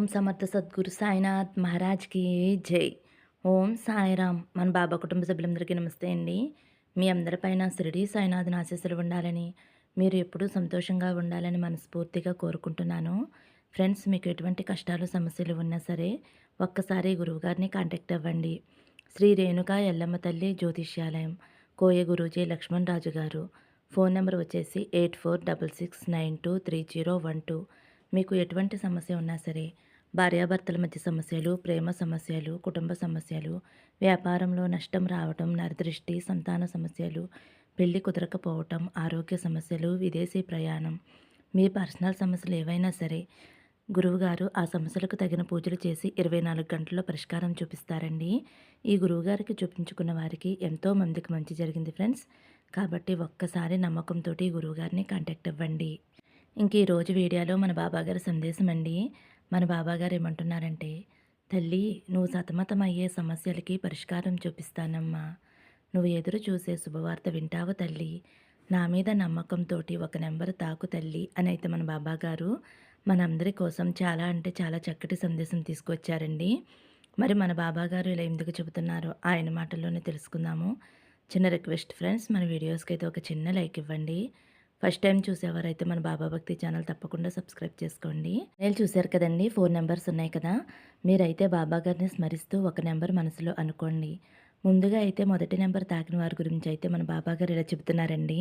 ఓం సమర్థ సద్గురు సాయినాథ్ మహారాజ్కి జై. ఓం సాయిరామ్. మన బాబా కుటుంబ సభ్యులందరికీ నమస్తే అండి. మీ అందరిపైన షిరిడి సాయినాథ్ని ఆశీస్సులు ఉండాలని మీరు ఎప్పుడూ సంతోషంగా ఉండాలని మనస్ఫూర్తిగా కోరుకుంటున్నాను. ఫ్రెండ్స్ మీకు ఎటువంటి కష్టాలు సమస్యలు ఉన్నా సరే ఒక్కసారి గురువుగారిని కాంటాక్ట్ అవ్వండి. శ్రీ రేణుక ఎల్లమ్మ తల్లి జ్యోతిష్యాలయం కోయ గురూజీ లక్ష్మణ్ రాజు గారు. ఫోన్ నెంబర్ వచ్చేసి eight four double six nine two three zero one two. మీకు ఎటువంటి సమస్య ఉన్నా సరే భార్యాభర్తల మధ్య సమస్యలు ప్రేమ సమస్యలు కుటుంబ సమస్యలు వ్యాపారంలో నష్టం రావటం నరదృష్టి సంతాన సమస్యలు పెళ్ళి కుదరకపోవటం ఆరోగ్య సమస్యలు విదేశీ ప్రయాణం మీ పర్సనల్ సమస్యలు ఏవైనా సరే గురువుగారు ఆ సమస్యలకు తగిన పూజలు చేసి ఇరవై నాలుగు గంటల్లో పరిష్కారం చూపిస్తారండి. ఈ గురువుగారికి చూపించుకున్న వారికి ఎంతో మందికి మంచి జరిగింది ఫ్రెండ్స్. కాబట్టి ఒక్కసారి నమ్మకంతో గురువుగారిని కాంటాక్ట్ అవ్వండి. ఇంక ఈరోజు వీడియోలో మన బాబాగారి సందేశం అండి. మన బాబాగారు ఏమంటున్నారంటే తల్లి నువ్వు సతమతం అయ్యే సమస్యలకి పరిష్కారం చూపిస్తానమ్మా. నువ్వు ఎదురు చూసే శుభవార్త వింటావు తల్లి. నా మీద నమ్మకంతో ఒక నెంబర్ తాకు తల్లి అని అయితే మన బాబాగారు మనందరి కోసం చాలా అంటే చాలా చక్కటి సందేశం తీసుకొచ్చారండి. మరి మన బాబాగారు ఇలా ఎందుకు చెబుతున్నారో ఆయన మాటల్లోనే తెలుసుకుందాము. చిన్న రిక్వెస్ట్ ఫ్రెండ్స్ మన వీడియోస్కి అయితే ఒక చిన్న లైక్ ఇవ్వండి. ఫస్ట్ టైం చూసేవారైతే మన బాబా భక్తి ఛానల్ తప్పకుండా సబ్స్క్రైబ్ చేసుకోండి. నేను చూశారు కదండి ఫోర్ నెంబర్స్ ఉన్నాయి కదా. మీరైతే బాబా గారిని స్మరిస్తూ ఒక నెంబర్ మనసులో అనుకోండి. ముందుగా అయితే మొదటి నెంబర్ తాకిన వారి గురించి అయితే మన బాబా గారు ఇలా చెబుతున్నారండి.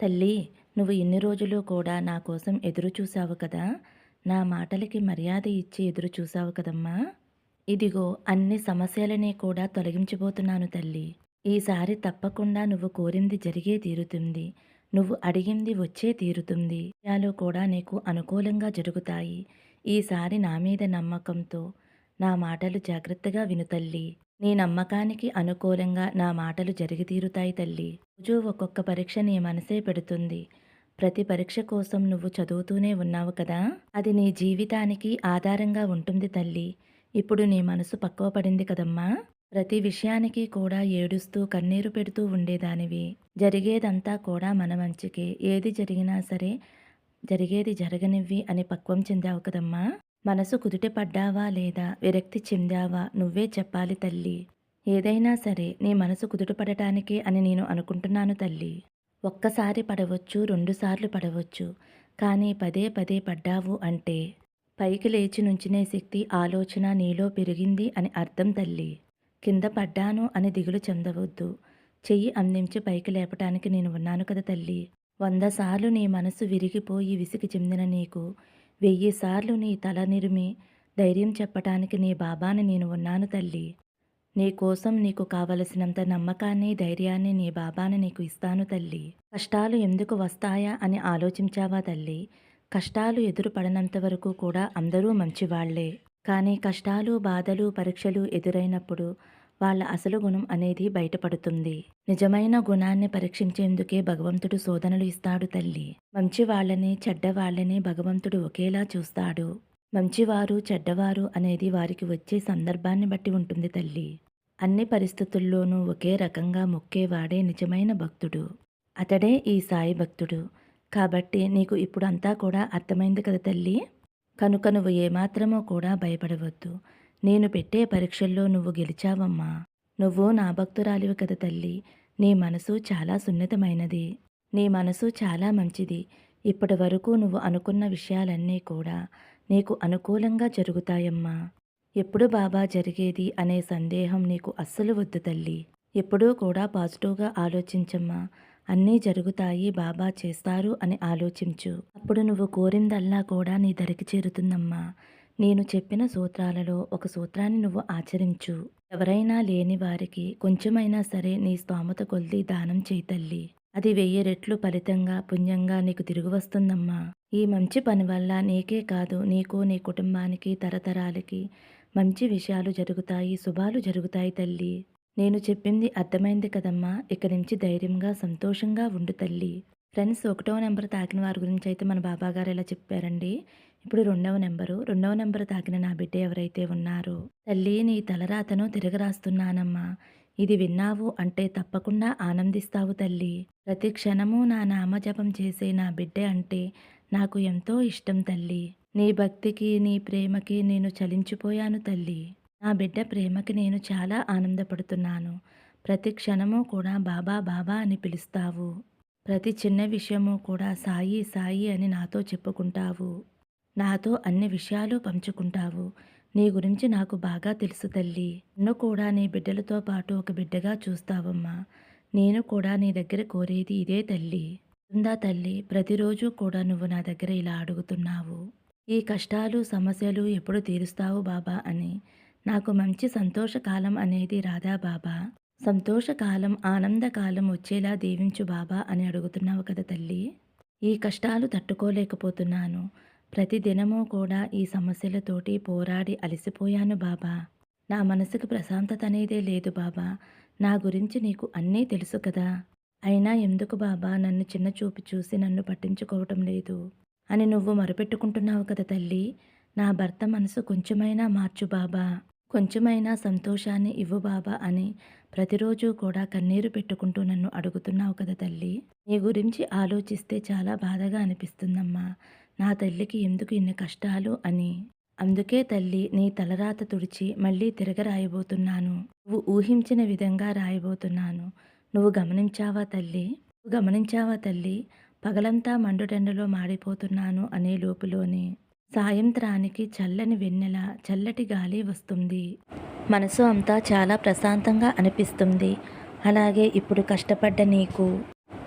తల్లి నువ్వు ఇన్ని రోజులు కూడా నా కోసం ఎదురు చూసావు కదా. నా మాటలకి మర్యాద ఇచ్చి ఎదురు చూసావు కదమ్మా. ఇదిగో అన్ని సమస్యలని కూడా తొలగించిపోతున్నాను తల్లి. ఈసారి తప్పకుండా నువ్వు కోరింది జరిగే తీరుతుంది. నువ్వు అడిగింది వచ్చే తీరుతుంది. విషయాలు కూడా నీకు అనుకూలంగా జరుగుతాయి. ఈసారి నా మీద నమ్మకంతో నా మాటలు జాగ్రత్తగా విను తల్లి. నీ నమ్మకానికి అనుకూలంగా నా మాటలు జరిగి తీరుతాయి తల్లి. రోజు ఒక్కొక్క పరీక్ష నీ మనసే పెడుతుంది. ప్రతి పరీక్ష కోసం నువ్వు చదువుతూనే ఉన్నావు కదా? అది నీ జీవితానికి ఆధారంగా ఉంటుంది తల్లి. ఇప్పుడు నీ మనసు పక్కవ పడింది కదమ్మా? ప్రతి విషయానికి కూడా ఏడుస్తూ కన్నీరు పెడుతూ ఉండేదానివి. జరిగేదంతా కూడా మన మంచికే. ఏది జరిగినా సరే జరిగేది జరగనివ్వి అని పక్వం చెందావు కదమ్మా. మనసు కుదుట పడ్డావా లేదా? విరక్తి చెందావా? నువ్వే చెప్పాలి తల్లి. ఏదైనా సరే నీ మనసు కుదుట పడటానికే అని నేను అనుకుంటున్నాను తల్లి. ఒక్కసారి పడవచ్చు రెండుసార్లు పడవచ్చు. కానీ పదే పదే పడ్డావు అంటే పైకి లేచి నుంచునే శక్తి ఆలోచన నీలో పెరిగింది అని అర్థం తల్లి. కింద పడ్డాను అని దిగులు చెందవద్దు. చెయ్యి అందించి పైకి లేపటానికి నేను ఉన్నాను కదా తల్లి. వంద సార్లు నీ మనసు విరిగిపోయి విసిగి చెందిన నీకు వెయ్యి సార్లు నీ తల నిరిమి ధైర్యం చెప్పటానికి నీ బాబాని నేను ఉన్నాను తల్లి. నీ కోసం నీకు కావలసినంత నమ్మకాన్ని ధైర్యాన్ని నీ బాబాని నీకు ఇస్తాను తల్లి. కష్టాలు ఎందుకు వస్తాయా అని ఆలోచించావా తల్లి? కష్టాలు ఎదురు పడనంత వరకు కూడా అందరూ మంచివాళ్ళే. కానీ కష్టాలు బాధలు పరీక్షలు ఎదురైనప్పుడు వాళ్ళ అసలు గుణం అనేది బయటపడుతుంది. నిజమైన గుణాన్ని పరీక్షించేందుకే భగవంతుడు శోధనలు ఇస్తాడు తల్లి. మంచి వాళ్ళని చెడ్డవాళ్ళని భగవంతుడు ఒకేలా చూస్తాడు. మంచివారు చెడ్డవారు అనేది వారికి వచ్చే సందర్భాన్ని బట్టి ఉంటుంది తల్లి. అన్ని పరిస్థితుల్లోనూ ఒకే రకంగా మొక్కేవాడే నిజమైన భక్తుడు. అతడే ఈ సాయి భక్తుడు. కాబట్టి నీకు ఇప్పుడు అంతా కూడా అర్థమైంది కదా తల్లి? కనుక నువ్వు ఏమాత్రమో కూడా భయపడవద్దు. నేను పెట్టే పరీక్షల్లో నువ్వు గెలిచావమ్మా. నువ్వు నా భక్తురాలివి కదా తల్లి. నీ మనసు చాలా సున్నితమైనది. నీ మనసు చాలా మంచిది. ఇప్పటి వరకు నువ్వు అనుకున్న విషయాలన్నీ కూడా నీకు అనుకూలంగా జరుగుతాయమ్మా. ఎప్పుడు బాబా జరిగేది అనే సందేహం నీకు అస్సలు వద్దు తల్లి. ఎప్పుడూ కూడా పాజిటివ్గా ఆలోచించమ్మా. అన్నీ జరుగుతాయి బాబా చేస్తారు అని ఆలోచించు. అప్పుడు నువ్వు కోరిందల్లా కూడా నీ ధరికి చేరుతుందమ్మా. నేను చెప్పిన సూత్రాలలో ఒక సూత్రాన్ని నువ్వు ఆచరించు. ఎవరైనా లేని వారికి కొంచెమైనా సరే నీ స్తోమత కొలిది దానం చేయి తల్లి. అది వెయ్యి రెట్లు ఫలితంగా పుణ్యంగా నీకు తిరిగి వస్తుందమ్మా. ఈ మంచి పని వల్ల నీకే కాదు నీకు నీ కుటుంబానికి తరతరాలకి మంచి విషయాలు జరుగుతాయి శుభాలు జరుగుతాయి తల్లి. నేను చెప్పింది అర్థమైంది కదమ్మా. ఇక నుంచి ధైర్యంగా సంతోషంగా ఉండు తల్లి. ఫ్రెండ్స్ ఒకటవ నెంబర్ తాకిన వారి గురించి అయితే మన బాబాగారు ఇలా చెప్పారండి. ఇప్పుడు రెండవ నెంబరు. రెండవ నెంబర్ తాకిన నా బిడ్డ ఎవరైతే ఉన్నారో తల్లి నీ తలరాతను తిరగరాస్తున్నానమ్మా. ఇది విన్నావు అంటే తప్పకుండా ఆనందిస్తావు తల్లి. ప్రతి క్షణము నా నామజపం చేసే నా బిడ్డ అంటే నాకు ఎంతో ఇష్టం తల్లి. నీ భక్తికి నీ ప్రేమకి నేను చలించిపోయాను తల్లి. నా బిడ్డ ప్రేమకి నేను చాలా ఆనందపడుతున్నాను. ప్రతి క్షణము కూడా బాబా బాబా అని పిలుస్తావు. ప్రతి చిన్న విషయము కూడా సాయి సాయి అని నాతో చెప్పుకుంటావు. నాతో అన్ని విషయాలు పంచుకుంటావు. నీ గురించి నాకు బాగా తెలుసు తల్లి. నన్ను కూడా నీ బిడ్డలతో పాటు ఒక బిడ్డగా చూస్తావమ్మా. నేను కూడా నీ దగ్గర కోరేది ఇదే తల్లి. ఉందా తల్లి ప్రతిరోజు కూడా నువ్వు నా దగ్గర ఇలా అడుగుతున్నావు. ఈ కష్టాలు సమస్యలు ఎప్పుడు తీరుస్తావు బాబా అని. నాకు మంచి సంతోషకాలం అనేది రాదా బాబా? సంతోషకాలం ఆనందకాలం వచ్చేలా దీవించు బాబా అని అడుగుతున్నావు కదా తల్లి. ఈ కష్టాలు తట్టుకోలేకపోతున్నాను. ప్రతి దినము కూడా ఈ సమస్యలతోటి పోరాడి అలసిపోయాను బాబా. నా మనసుకు ప్రశాంతత అనేదే లేదు బాబా. నా గురించి నీకు అన్నీ తెలుసు కదా. అయినా ఎందుకు బాబా నన్ను చిన్న చూపు చూసి నన్ను పట్టించుకోవటం లేదు? అని నువ్వు మొరపెట్టుకుంటున్నావు కదా తల్లి. నా భర్త మనసు కొంచెమైనా మార్చు బాబా. కొంచెమైనా సంతోషాన్ని ఇవ్వు బాబా అని ప్రతిరోజు కూడా కన్నీరు పెట్టుకుంటూ నన్ను అడుగుతున్నావు కదా తల్లి. నీ గురించి ఆలోచిస్తే చాలా బాధగా అనిపిస్తుందమ్మా. నా తల్లికి ఎందుకు ఇన్ని కష్టాలు అని. అందుకే తల్లి నీ తలరాత తుడిచి మళ్ళీ తిరగ రాయబోతున్నాను. నువ్వు ఊహించిన విధంగా రాయబోతున్నాను. నువ్వు గమనించావా తల్లి? నువ్వు గమనించావా తల్లి? పగలంతా మండుటెండలో మాడిపోతున్నాను అనే లోపులోనే. సాయంత్రానికి చల్లని వెన్నెల చల్లటి గాలి వస్తుంది. మనసు అంతా చాలా ప్రశాంతంగా అనిపిస్తుంది. అలాగే ఇప్పుడు కష్టపడ్డ నీకు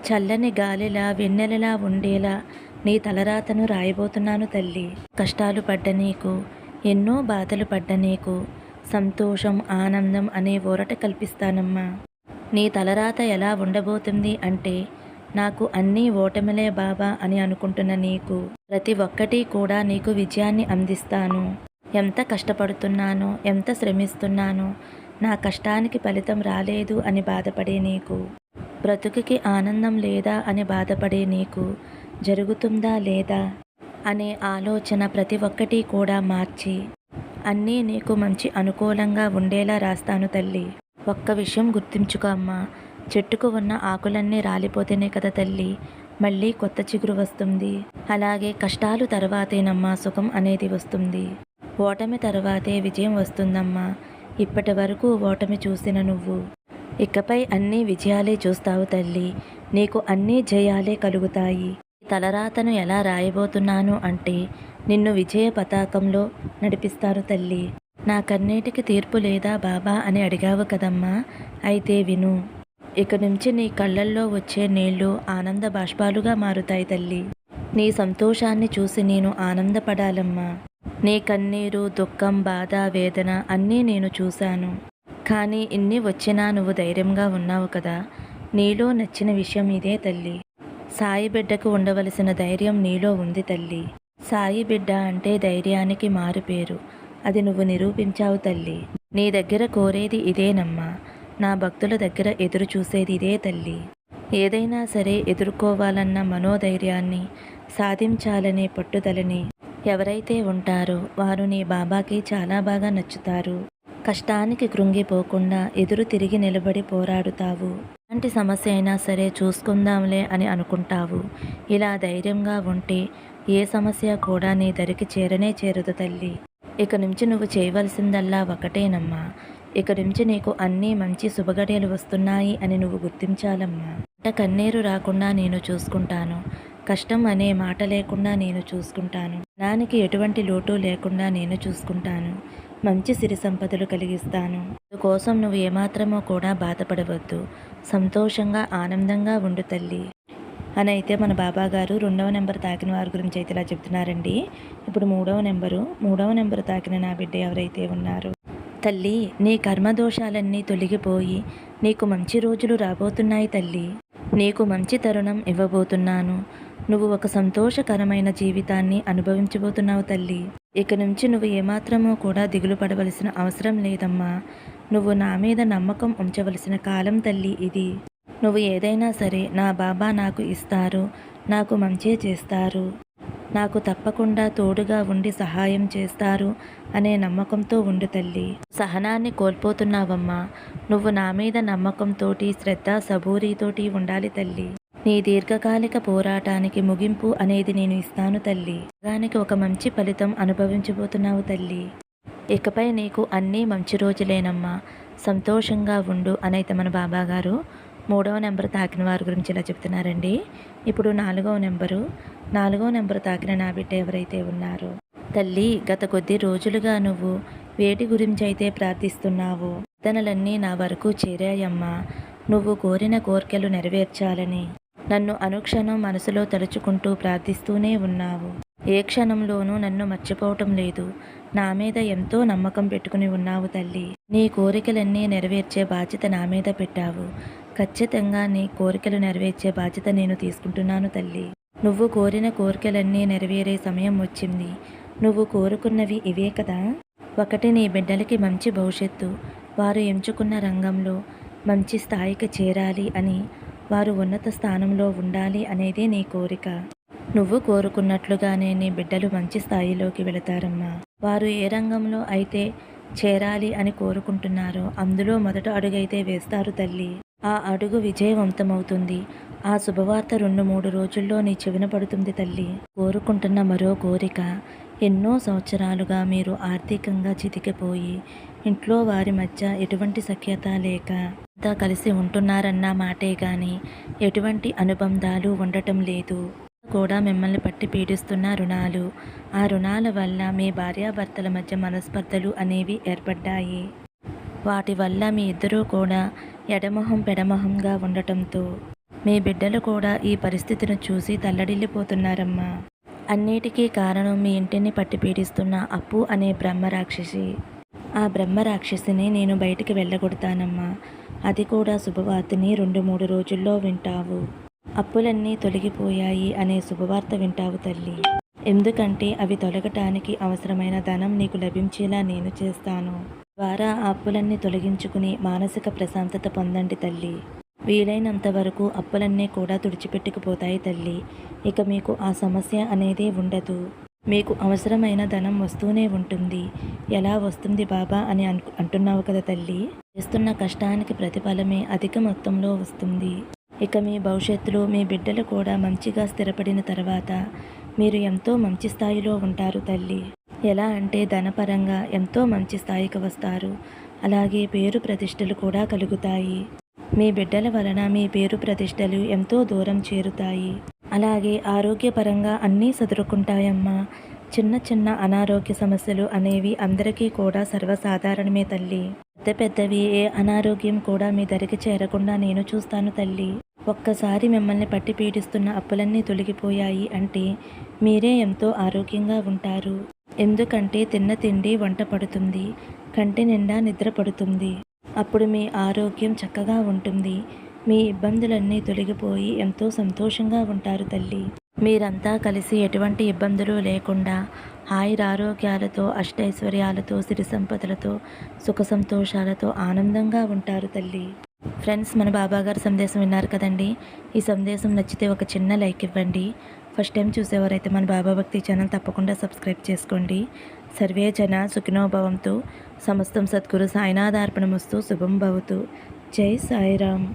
చల్లని గాలిలా వెన్నెలలా ఉండేలా నీ తలరాతను రాయబోతున్నాను తల్లి. కష్టాలు పడ్డ నీకు ఎన్నో బాధలు పడ్డ నీకు సంతోషం ఆనందం అనే ఊరట కల్పిస్తానమ్మా. నీ తలరాత ఎలా ఉండబోతుంది అంటే నాకు అన్నీ ఓటమిలే బాబా అని అనుకుంటున్న నీకు. ప్రతి ఒక్కటి కూడా నీకు విజయాన్ని అందిస్తాను. ఎంత కష్టపడుతున్నానో ఎంత శ్రమిస్తున్నానో నా కష్టానికి ఫలితం రాలేదు అని బాధపడే నీకు. బ్రతుకుకి ఆనందం లేదా అని బాధపడే నీకు. జరుగుతుందా లేదా అనే ఆలోచన ప్రతి ఒక్కటి కూడా మార్చి అన్నీ నీకు మంచి అనుకూలంగా ఉండేలా రాస్తాను తల్లి. ఒక్క విషయం గుర్తుంచుకో అమ్మా. చెట్టుకు ఉన్న ఆకులన్నీ రాలిపోతేనే కదా తల్లి మళ్ళీ కొత్త చిగురు వస్తుంది. అలాగే కష్టాలు తర్వాతేనమ్మా సుఖం అనేది వస్తుంది. ఓటమి తర్వాతే విజయం వస్తుందమ్మా. ఇప్పటి వరకు ఓటమి చూసిన నువ్వు. ఇకపై అన్ని విజయాలే చూస్తావు తల్లి. నీకు అన్ని జయాలే కలుగుతాయి. తలరాతను ఎలా రాయబోతున్నాను అంటే నిన్ను విజయ పతాకంలో నడిపిస్తారు తల్లి. నా కన్నీటికి తీర్పు లేదా బాబా అని అడిగావు కదమ్మా. అయితే విను. ఇక నుంచి నీ కళ్ళల్లో వచ్చే నీళ్ళు ఆనంద బాష్పాలుగా మారుతాయి తల్లి. నీ సంతోషాన్ని చూసి నేను ఆనందపడాలమ్మా. నీ కన్నీరు దుఃఖం బాధ వేదన అన్నీ నేను చూశాను. కానీ ఇన్ని వచ్చినా నువ్వు ధైర్యంగా ఉన్నావు కదా. నీలో నచ్చిన విషయం ఇదే తల్లి. సాయి బిడ్డకు ఉండవలసిన ధైర్యం నీలో ఉంది తల్లి. సాయి బిడ్డ అంటే ధైర్యానికి మారుపేరు అది నువ్వు నిరూపించావు తల్లి. నీ దగ్గర కోరేది ఇదేనమ్మా. నా భక్తుల దగ్గర ఎదురు చూసేది ఇదే తల్లి. ఏదైనా సరే ఎదుర్కోవాలన్న మనోధైర్యాన్ని సాధించాలనే పట్టుదలని ఎవరైతే ఉంటారో వారు నీ బాబాకి చాలా బాగా నచ్చుతారు. కష్టానికి కృంగిపోకుండా ఎదురు తిరిగి నిలబడి పోరాడుతావు. ఎలాంటి సమస్య అయినా సరే చూసుకుందాంలే అని అనుకుంటావు. ఇలా ధైర్యంగా ఉంటే ఏ సమస్య కూడా నీ దరికి చేరనే చేరదు తల్లి. ఇక నుంచి నువ్వు చేయవలసిందల్లా ఒకటేనమ్మా. ఇక నుంచి నీకు అన్నీ మంచి శుభగడియలు వస్తున్నాయి అని నువ్వు గుర్తించాలమ్మా. అంట కన్నీరు రాకుండా నేను చూసుకుంటాను. కష్టం అనే మాట లేకుండా నేను చూసుకుంటాను. నానికి ఎటువంటి లోటు లేకుండా నేను చూసుకుంటాను. మంచి సిరి సంపదలు కలిగిస్తాను. కోసం నువ్వు ఏమాత్రమో కూడా బాధపడవద్దు. సంతోషంగా ఆనందంగా ఉండు తల్లి. అని అయితే మన బాబా గారు రెండవ నెంబర్ తాకిన వారి గురించి అయితే ఇలా చెప్తున్నారండి. ఇప్పుడు మూడవ నెంబరు మూడవ నెంబర్ తాకిన నా బిడ్డ ఎవరైతే ఉన్నారు. తల్లి నీ కర్మదోషాలన్నీ తొలగిపోయి నీకు మంచి రోజులు రాబోతున్నాయి తల్లి. నీకు మంచి తరుణం ఇవ్వబోతున్నాను. నువ్వు ఒక సంతోషకరమైన జీవితాన్ని అనుభవించబోతున్నావు తల్లి. ఇక నుంచి నువ్వు ఏమాత్రమూ కూడా దిగులు పడవలసిన అవసరం లేదమ్మా. నువ్వు నా మీద నమ్మకం ఉంచవలసిన కాలం తల్లి ఇది. నువ్వు ఏదైనా సరే నా బాబా నాకు ఇస్తారు నాకు మంచే చేస్తారు. నాకు తప్పకుండా తోడుగా ఉండి సహాయం చేస్తారు అనే నమ్మకంతో ఉండు తల్లి. సహనాన్ని కోల్పోతున్నావమ్మా. నువ్వు నా మీద నమ్మకంతోటి శ్రద్ధ సబూరితోటి ఉండాలి తల్లి. నీ దీర్ఘకాలిక పోరాటానికి ముగింపు అనేది నేను ఇస్తాను తల్లి. దానికి ఒక మంచి ఫలితం అనుభవించబోతున్నావు తల్లి. ఇకపై నీకు అన్నీ మంచి రోజులేనమ్మా. సంతోషంగా ఉండు అనైతే మన బాబాగారు మూడవ నెంబర్ తాకిన వారి గురించి ఇలా చెప్తున్నారండి. ఇప్పుడు నాలుగవ నెంబరు. నాలుగో నెంబర్ తాకిన నా బిడ్డ ఎవరైతే ఉన్నారో. తల్లి గత కొద్ది రోజులుగా నువ్వు వేటి గురించి అయితే ప్రార్థిస్తున్నావో తనలన్నీ నా వరకు చేరాయమ్మా. నువ్వు కోరిన కోరికలు నెరవేర్చాలని నన్ను అనుక్షణం మనసులో తలుచుకుంటూ ప్రార్థిస్తూనే ఉన్నావు. ఏ క్షణంలోనూ నన్ను మర్చిపోవటం లేదు. నా మీద ఎంతో నమ్మకం పెట్టుకుని ఉన్నావు తల్లి. నీ కోరికలన్నీ నెరవేర్చే బాధ్యత నా మీద పెట్టావు. ఖచ్చితంగా నీ కోరికలు నెరవేర్చే బాధ్యత నేను తీసుకుంటున్నాను తల్లి. నువ్వు కోరిన కోరికలన్నీ నెరవేరే సమయం వచ్చింది. నువ్వు కోరుకున్నవి ఇవే కదా? ఒకటి నీ బిడ్డలకి మంచి భవిష్యత్తు. వారు ఎంచుకున్న రంగంలో మంచి స్థాయికి చేరాలి అని వారు ఉన్నత స్థానంలో ఉండాలి అనేది నీ కోరిక. నువ్వు కోరుకున్నట్లుగానే నీ బిడ్డలు మంచి స్థాయిలోకి వెళతారమ్మా. వారు ఏ రంగంలో అయితే చేరాలి అని కోరుకుంటున్నారో అందులో మొదట అడుగైతే వేస్తారు తల్లి. ఆ అడుగు విజయవంతమవుతుంది. ఆ శుభవార్త రెండు మూడు రోజుల్లో నీ చెవిన పడుతుంది తల్లి. కోరుకుంటున్న మరో కోరిక ఎన్నో సంవత్సరాలుగా మీరు ఆర్థికంగా చితికిపోయి ఇంట్లో వారి మధ్య ఎటువంటి సఖ్యత లేక అంతా కలిసి ఉంటున్నారన్న మాటే కానీ ఎటువంటి అనుబంధాలు ఉండటం లేదు. కూడా మిమ్మల్ని పట్టి పీడిస్తున్న రుణాలు ఆ రుణాల వల్ల మీ భార్యాభర్తల మధ్య మనస్పర్ధలు అనేవి ఏర్పడ్డాయి. వాటి వల్ల మీ ఇద్దరూ కూడా ఎడమొహం పెడమొహంగా ఉండటంతో మీ బిడ్డలు కూడా ఈ పరిస్థితిని చూసి తల్లడిల్లిపోతున్నారమ్మా. అన్నిటికీ కారణం మీ ఇంటిని పట్టి పీడిస్తున్న అప్పు అనే బ్రహ్మరాక్షసి. ఆ బ్రహ్మరాక్షసిని నేను బయటికి వెళ్ళగొడతానమ్మా. అది కూడా శుభవార్తని రెండు మూడు రోజుల్లో వింటావు. అప్పులన్నీ తొలగిపోయాయి అనే శుభవార్త వింటావు తల్లి. ఎందుకంటే అవి తొలగటానికి అవసరమైన ధనం నీకు లభించేలా నేను చేస్తాను. ద్వారా ఆ అప్పులన్నీ తొలగించుకుని మానసిక ప్రశాంతత పొందండి తల్లి. వీలైనంత వరకు అప్పులన్నీ కూడా తుడిచిపెట్టుకుపోతాయి తల్లి. ఇక మీకు ఆ సమస్య అనేది ఉండదు. మీకు అవసరమైన ధనం వస్తూనే ఉంటుంది. ఎలా వస్తుంది బాబా అని అంటున్నావు కదా తల్లి. చేస్తున్న కష్టానికి ప్రతిఫలమే అధిక మొత్తంలో వస్తుంది. ఇక మీ భవిష్యత్తులో మీ బిడ్డలు కూడా మంచిగా స్థిరపడిన తర్వాత మీరు ఎంతో మంచి స్థాయిలో ఉంటారు తల్లి. ఎలా అంటే ధనపరంగా ఎంతో మంచి స్థాయికి వస్తారు. అలాగే పేరు ప్రతిష్టలు కూడా కలుగుతాయి. మీ బిడ్డల వలన మీ పేరు ప్రతిష్టలు ఎంతో దూరం చేరుతాయి. అలాగే ఆరోగ్యపరంగా అన్నీ సదురుకుంటాయమ్మా. చిన్న చిన్న అనారోగ్య సమస్యలు అనేవి అందరికీ కూడా సర్వసాధారణమే తల్లి. పెద్ద పెద్దవి ఏ అనారోగ్యం కూడా మీ దరికి చేరకుండా నేను చూస్తాను తల్లి. ఒక్కసారి మిమ్మల్ని పట్టి పీడిస్తున్న అప్పులన్నీ తొలగిపోయాయి అంటే మీరే ఎంతో ఆరోగ్యంగా ఉంటారు. ఎందుకంటే తిన్న తిండి వంట పడుతుంది. కంటి నిండా నిద్ర పడుతుంది. అప్పుడు మీ ఆరోగ్యం చక్కగా ఉంటుంది. మీ ఇబ్బందులన్నీ తొలగిపోయి ఎంతో సంతోషంగా ఉంటారు తల్లి. మీరంతా కలిసి ఎటువంటి ఇబ్బందులు లేకుండా హాయిరారోగ్యాలతో అష్టైశ్వర్యాలతో సిరి సంపదలతో సుఖ సంతోషాలతో ఆనందంగా ఉంటారు తల్లి. ఫ్రెండ్స్ మన బాబాగారు సందేశం విన్నారు కదండి. ఈ సందేశం నచ్చితే ఒక చిన్న లైక్ ఇవ్వండి. ఫస్ట్ టైం చూసేవారైతే మన బాబా భక్తి ఛానల్ తప్పకుండా సబ్స్క్రైబ్ చేసుకోండి. సర్వే జన సుఖినోభవంతో సమస్తం సద్గురు సాయినాథార్పణమస్తు. శుభం భవతు. జై సాయిరామ్.